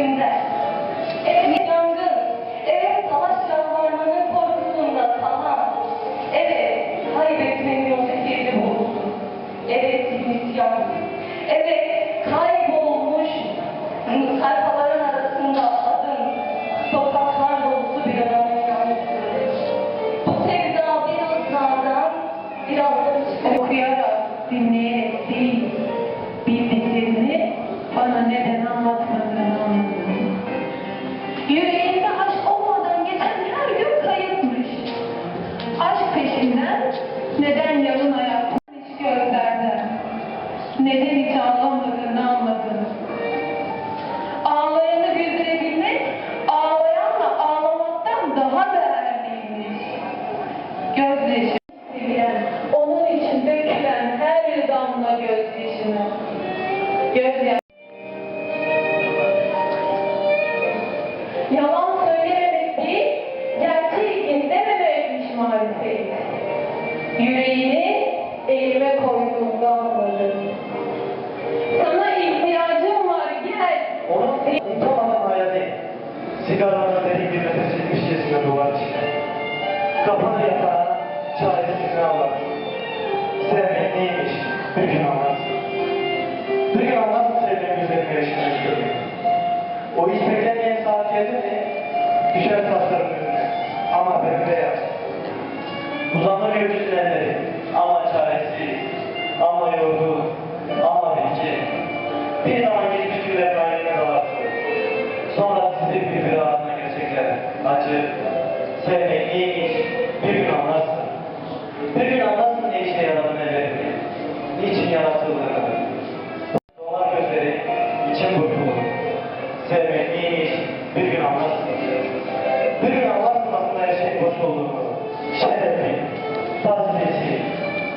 içimde. Evet yangın, evet savaş yalvarmanın korkusunda salan, evet kaybetmenin o zehirli bulutun, evet isyan, evet kaybolmuş sayfaların arasında adın, sokaklar dolusu bir yansıdığı. Bu sevda biraz nazdan, biraz da Okuyarak, dinleyerek değil, bana neden anlatmadığını anladım. Yüreğinde aşk olmadan geçen her gün kayıpmış. Aşk peşinden neden yalın ayak hiç gözlerden, neden hiç ağlamadığını anladım. Ağlayanı güldürebilmek, ağlayanla ağlamaktan daha değerliymiş. Gözyaşı Yüreğini elime koyduğumda anladım. Sana ihtiyacım var gel. Onun tamamen hayali. Sigaranın derin bir nefes çekmişçesine duvar çıkar. Kafanı yatağa, çaresizliğine ağlarsın. Sevmek neymiş, bir gün anlarsın. Bir gün anlarsın sevdiğin güzelliğine yaşamak O hiç beklemeyen saat geldi mi, düşer saçların Uzanır gökyüzün elleri, ama çaresiz, ama yorgun, ama bilgi. Bir zaman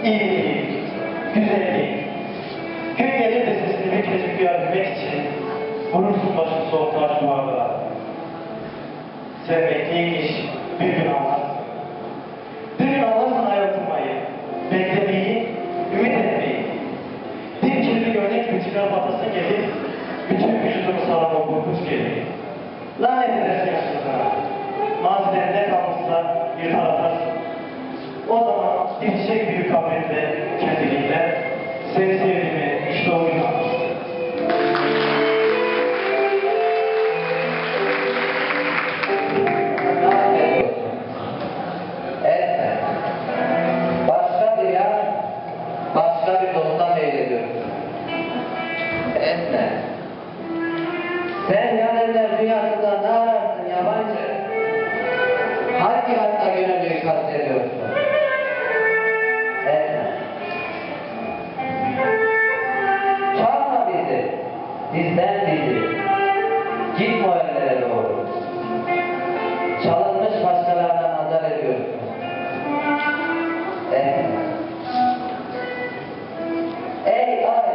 iyiliği, güzelliği. Gün gelir de sesini kez duyabilmek için vurursun başını soğuk taş duvarlara. Sevmek neymiş, bir gün anlarsın. Bir gün anlarsın ayrılmayı, beklemeyi, ümit etmeyi. Bir kirli örnek gibi çıkar batasın gelir, bütün vücudunu o korkunç gelir. Lanet edersin yaşlılığına. Kabrinde kendiliğinden seni sevdiğimi işte o gün. Etme. Sen yanında dünyasında ne ararsın yabancı? Hangi hatta gönüllüyü kastediyorsun? Gitme o yerlere doğru. Çalınmış başkalarına nazar ediyorsun. Etme. Ey ay!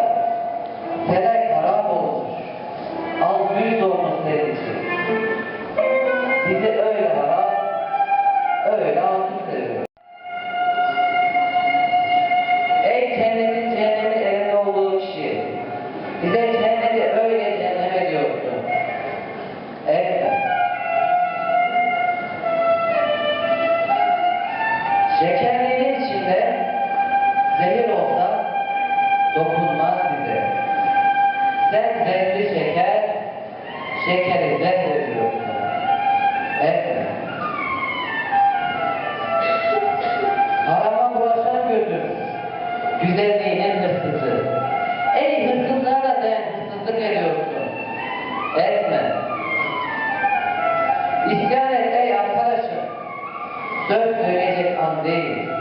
Felek harap olmuş. Al büyük olmuş senin için. Bizi öyle harap, öyle altın seviyor. Sen zehirli şeker, şekeri zehirliyorsun. Etme. Harama bulaşan gözüm, güzelliğinin hırsızı. Ey hırsızlarla sen hırsızlık ediyorsun. Etme. İsyan et ey arkadaşım. Söz söyleyecek an değil.